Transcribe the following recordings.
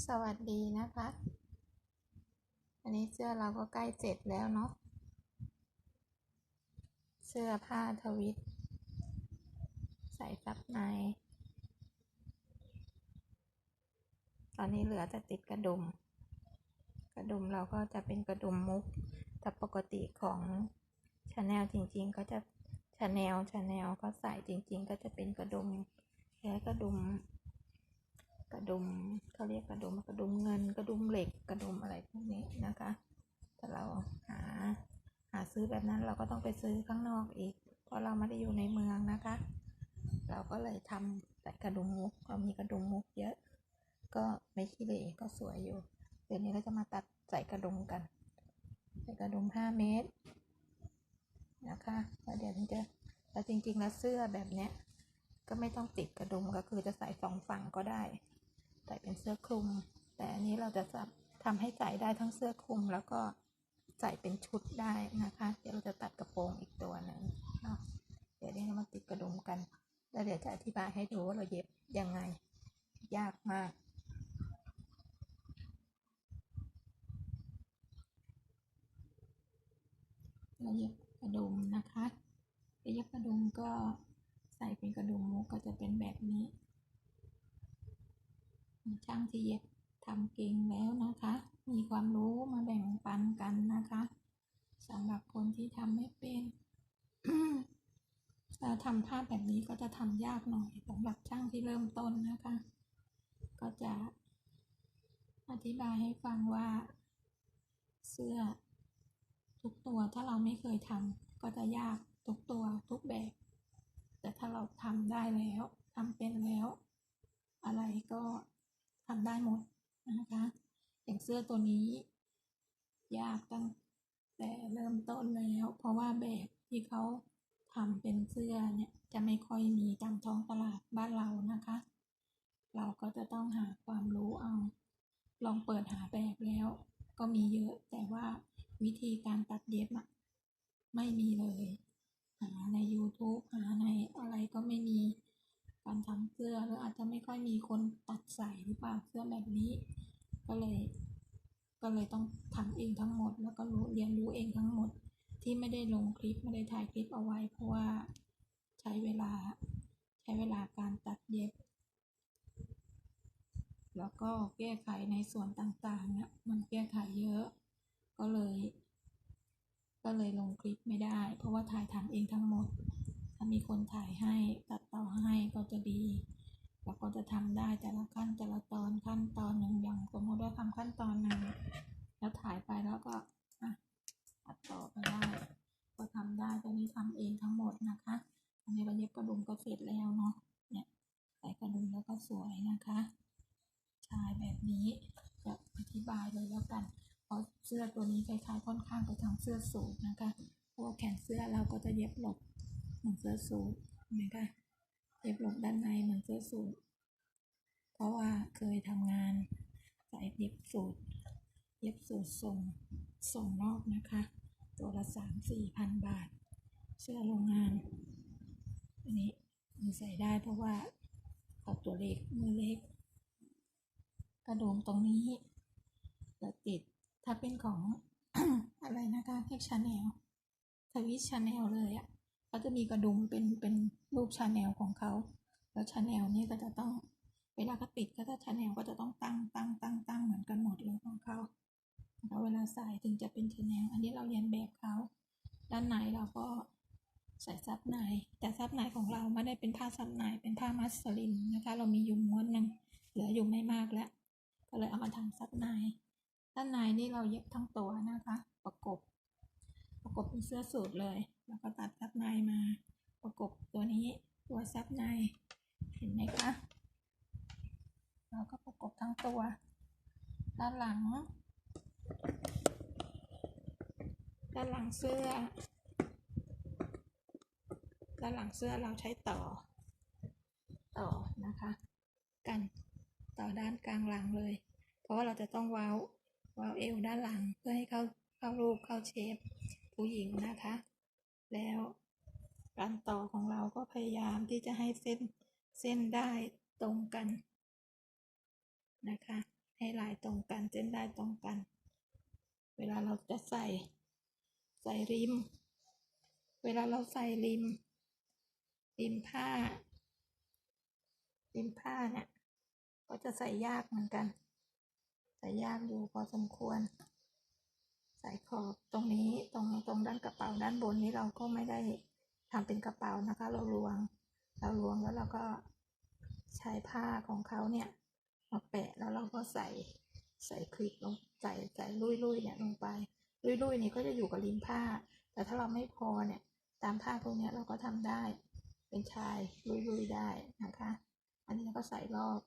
สวัสดีนะคะ อันนี้เสื้อเราก็ใกล้เสร็จแล้วเนาะ เสื้อผ้าทวิต ใส่ซับใน ตอนนี้เหลือแต่ติดกระดุม กระดุมเราก็จะเป็นกระดุมมุก แต่ปกติของชาแนลจริงๆ ก็จะชาแนลชาแนลก็ใส่จริง ๆ ก็จะเป็นกระดุมแค่กระดุม กระดุมเขาเรียกกระดุมกระดุมเงิน กระดุมเหล็กกระดุมอะไรพวกนี้นะคะ แต่เราหาหาซื้อแบบนั้นเราก็ต้องไปซื้อข้างนอกอีก เพราะเราไม่ได้อยู่ในเมืองนะคะ เราก็เลยทำแต่กระดุมมุกเรามีกระดุมมุกเยอะ ก็ไม่ขี้เหร่ก็สวยอยู่เดี๋ยวนี้เราจะมาตัดใส่กระดุมกันใส่กระดุมห้าเมตรนะคะแล้วเดี๋ยวนี้จะแล้วจริงๆแล้วเสื้อแบบเนี้ยก็ไม่ต้องติดกระดุมก็คือจะใส่สองฝั่งก็ได้ ส่เป็นเสื้อคลุม แต่อันนี้เราจะทำให้ใส่ได้ทั้งเสื้อคลุม แล้วก็ใส่เป็นชุดได้นะคะ เดี๋ยวเราจะตัดกระโปรงอีกตัวหนึ่งเนาะเดี๋ยวนี้เรามาติดกระดุมกัน แล้วเดี๋ยวจะอธิบายให้ดูว่าเราเย็บยังไง ยากมากเราเย็บกระดุมนะคะเย็บกระดุมก็ใส่เป็นกระดุมมุกก็จะเป็นแบบนี้ ช่างที่เย็บทำเก่งแล้วนะคะ มีความรู้มาแบ่งปันกันนะคะสำหรับคนที่ทำไม่เป็นถ้าทำผ้าแบบนี้ก็จะทำยากหน่อยสำหรับช่างที่เริ่มต้นนะคะ ก็จะอธิบายให้ฟังว่า เสื้อ ทุกตัวถ้าเราไม่เคยทำก็จะยากทุกตัวทุกแบบ แต่ถ้าเราทำได้แล้วทำเป็นแล้ว อะไรก็ ทำได้หมดนะคะ อย่างเสื้อตัวนี้ยากตั้งแต่เริ่มต้นแล้ว เพราะว่าแบบที่เขาทำเป็นเสื้อเนี่ยจะไม่ค่อยมีตามท้องตลาดบ้านเรานะคะ เราก็จะต้องหาความรู้เอา ลองเปิดหาแบบแล้ว ก็มีเยอะแต่ว่าวิธีการตัดเย็บอะไม่มีเลย หาใน YouTube หาในอะไรก็ไม่มี การทำเสื้อหรืออาจจะไม่ค่อยมีคนตัดใส่หรือเปล่าเสื้อแบบนี้ ก็เลย ก็เลยต้องทำเองทั้งหมด แล้วก็รู้เรียนรู้เองทั้งหมด ที่ไม่ได้ลงคลิปไม่ได้ถ่ายคลิปเอาไว้ เพราะว่าใช้เวลา ใช้เวลาการตัดเย็บ แล้วก็แก้ไขในส่วนต่างๆเนี่ยมันแก้ไขเยอะ ก็เลย ก็เลยลงคลิปไม่ได้ เพราะว่าถ่ายทำเองทั้งหมดามีคนถ่ายให้ตัดต่อให้ก็จะดี แล้วก็จะทำได้แต่ละขั้นแต่ละตอนขั้นตอนหนึ่งอย่างสมมติว่าทำขั้นตอนหนึ่งแล้วถ่ายไปแล้วก็อะตัดต่อไปได้ ก็ทำได้ตอนนี้ทำเองทั้งหมดนะคะอันนี้เราเย็บกระดุมก็เสร็จแล้วเนาะเนี่ยใส่กระดุมแล้วก็สวยนะคะชายแบบนี้จะอธิบายเลยแล้วกันเพราะเสื้อตัวนี้คล้ายๆค่อนข้างไปทางเสื้อสูทนะคะพว่าแขนเสื้อเราก็จะเย็บหลบ เหมือนเสื้อสูทไหมคะเย็บหลบด้านในเหมือนเสื้อสูทเพราะว่าเคยทำงานใส่เย็บสูทเย็บสูทส่งส่งนอกนะคะ ตัวละสามสี่พันบาท เสื้อโรงงานอันนี้มันใส่ได้เพราะว่าเขาตัวเล็กมือเล็ก กระโดุมตรงนี้จะติดถ้าเป็นของอะไรนะคะเรียกชาแนลทวิชชาแนลเลยอะ เขาจะมีกระดุมเป็นเป็นรูปชาแนลของเขาแล้วชาแนลนี่ก็จะต้องเวลาเขาติดก็จะชาแนลก็จะต้องตั้งตั้งตั้งตั้งเหมือนกันหมดเลยของเขาแล้วเวลาใส่ถึงจะเป็นชาแนลอันนี้เราเรียนแบบเขาด้านในเราก็ใส่ซับในแต่ซับในของเราไม่ได้เป็นผ้าซับในเป็นผ้ามัสลินนะคะ เรามีอยู่ม้วนหนึ่งเหลืออยู่ไม่มากแล้ว ก็เลยเอามาทำซับในด้านในนี่เราเย็บทั้งตัวนะคะ ประกบ ประกบเป็นเสื้อสูทเลย แล้วก็ตัดซับในมาประกบตัวนี้ตัวซับในเห็นไหมคะเราก็ประกบทั้งตัว ด้านหลัง ด้านหลังเสื้อ ด้านหลังเสื้อเราใช้ต่อ ต่อนะคะ กันต่อด้านกลางหลังเลย เพราะว่าเราจะต้องเว้าเว้าเอวด้านหลังเพื่อให้เข้าเข้ารูปเข้าเชฟผู้หญิงนะคะ แล้ว การต่อของเราก็พยายามที่จะให้เส้นเส้นได้ตรงกันนะคะ ให้ลายตรงกันเส้นได้ตรงกัน เวลาเราจะใส่ ใส่ริม เวลาเราใส่ริม ริมผ้า ริมผ้าเนี่ยก็จะใส่ยากเหมือนกัน ใส่ยากอยู่พอสมควร ใส่ขอบตรงนี้ตรงตรงด้านกระเป๋าด้านบนนี้เราก็ไม่ได้ทำเป็นกระเป๋านะคะ เราลวง เราลวงแล้วเราก็ใช้ผ้าของเขาเนี่ยมาแปะแล้วเราก็ใส่ใส่คลิปลงใส่ใส่ลุยลุยเนี่ยลงไป ลุยลุยนี่ก็จะอยู่กับริมผ้า แต่ถ้าเราไม่พอเนี่ยตามผ้าพวกนี้เราก็ทำได้เป็นชายลุยลุยได้นะคะ อันนี้เราก็ใส่รอบ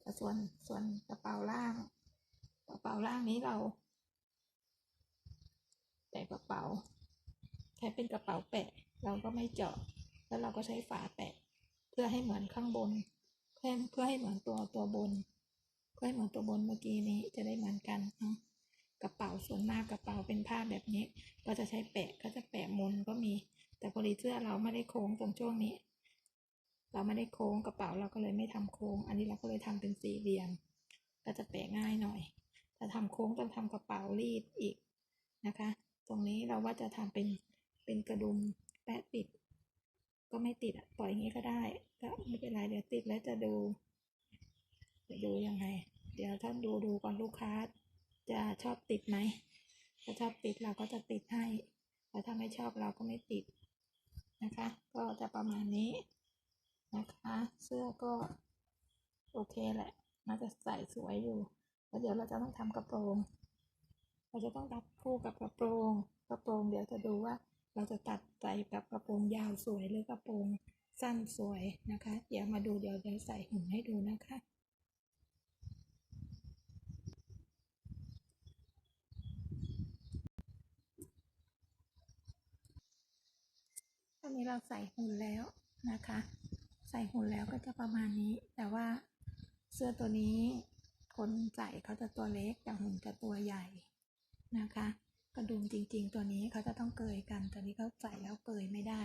แต่ส่วนส่วนกระเป๋าล่าง กระเป๋าล่างนี้เรา แปะกระเป๋าใช้เป็นกระเป๋าแปะ เราก็ไม่เจาะ แล้วเราก็ใช้ฝาแปะ เพื่อให้เหมือนข้างบน เพื่อเพื่อให้เหมือนตัวตัวบน เพื่อให้เหมือนตัวบนเมื่อกี้นี้จะได้เหมือนกันนะกระเป๋าส่วนมากกระเป๋าเป็นผ้าแบบนี้ ก็จะใช้แปะก็จะแปะมนก็มี แต่พอดีเสื้อเราไม่ได้โค้งตรงช่วงนี้ เราไม่ได้โค้งกระเป๋าเราก็เลยไม่ทำโค้ง อันนี้เราก็เลยทำเป็นสี่เหลี่ยม ก็จะแปะง่ายหน่อยแต่ทำโค้งต้องทำกระเป๋ารีดอีกนะคะ ตรงนี้เราว่าจะทำเป็นเป็นกระดุมแปะติด ก็ไม่ติดอะปล่อยอย่างนี้ก็ได้ ก็ไม่เป็นไรเดี๋ยวติดแล้วจะดูจะดูยังไง เดี๋ยวท่านดูดูก่อนลูกค้า จะชอบติดไหมถ้าชอบติดเราก็จะติดให้แต่ถ้าไม่ชอบเราก็ไม่ติดนะคะ ก็จะประมาณนี้นะคะ เสื้อก็โอเคแหละน่าจะใส่สวยอยู่แล้วเดี๋ยวเราจะต้องทำกระโปรง เราจะต้องตัดคู่กับกระโปรง กระโปรงเดี๋ยวจะดูว่าเราจะตัดใส่กับกระโปรงยาวสวยหรือกระโปรงสั้นสวยนะคะ เดี๋ยวมาดูเดี๋ยวเดี๋ยวใส่หุ่นให้ดูนะคะตอนนี้เราใส่หุ่นแล้วนะคะ ใส่หุ่นแล้วก็จะประมาณนี้ แต่ว่าเสื้อตัวนี้คนใส่เขาจะตัวเล็กแต่หุ่นจะตัวใหญ่ นะคะ กระดุมจริง ๆ ตัวนี้เขาจะต้องเกยกัน แต่นี้เขาใส่แล้วเกยไม่ได้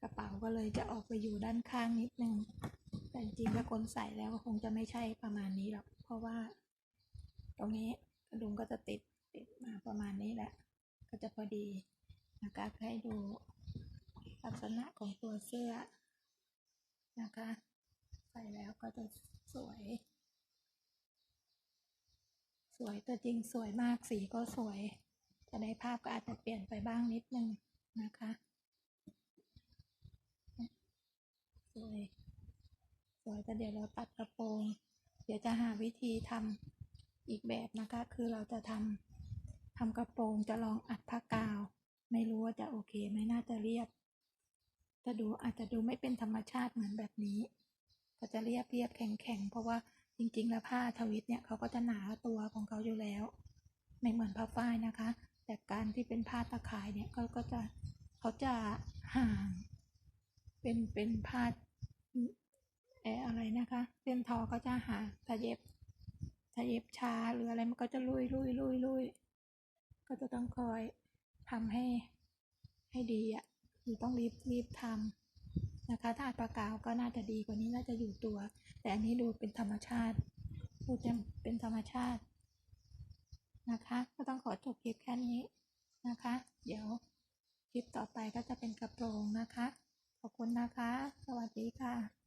กระเป๋าก็เลยจะออกไปอยู่ด้านข้างนิดนึง แต่จริงถ้าคนใส่แล้วก็คงจะไม่ใช่ประมาณนี้หรอก เพราะว่า ตรงนี้กระดุมก็จะติดติดมาประมาณนี้แหละ ก็จะพอดีนะคะให้ดูลักษณะของตัวเสื้อนะคะ ใส่แล้วก็จะสวย วยแต่จริงสวยมากสีก็สวย แต่ในภาพก็อาจจะเปลี่ยนไปบ้างนิดนึงนะคะสวยสวยแต่เดี๋ยวเราตัดกระโปรง เดี๋ยวจะหาวิธีทำอีกแบบนะคะ คือเราจะทำทำกระโปรงจะลองอัดผ้ากาว ไม่รู้ว่าจะโอเคไหมน่าจะเรียบจะดูอาจจะดูไม่เป็นธรรมชาติเหมือนแบบนี้ ก็จะเรียบเรียบแข็งแข็งเพราะว่า จริงๆ แล้วผ้าทวิตเนี่ยเขาก็จะหนาตัวของเขาอยู่แล้ว ไม่เหมือนผ้าฝ้ายนะคะ แต่การที่เป็นผ้าตะข่ายเนี่ยเขาก็จะเขาจะห่างเป็นเป็นผ้าเอออะไรนะคะเส้นทอก็จะห่างถ้าเย็บถ้าเย็บชาหรืออะไรมันก็จะลุยลุยลุยลุยก็จะต้องคอยทำให้ให้ดีอะคือต้องรีบรีบทำ นะคะถ้าปากาวก็น่าจะดีกว่านี้น่าจะอยู่ตัว แต่อันนี้ดูเป็นธรรมชาติดูจะเป็นธรรมชาตินะคะ ก็ต้องขอจบคลิปแค่นี้นะคะ เดี๋ยวคลิปต่อไปก็จะเป็นกระโปรงนะคะ ขอบคุณนะคะ สวัสดีค่ะ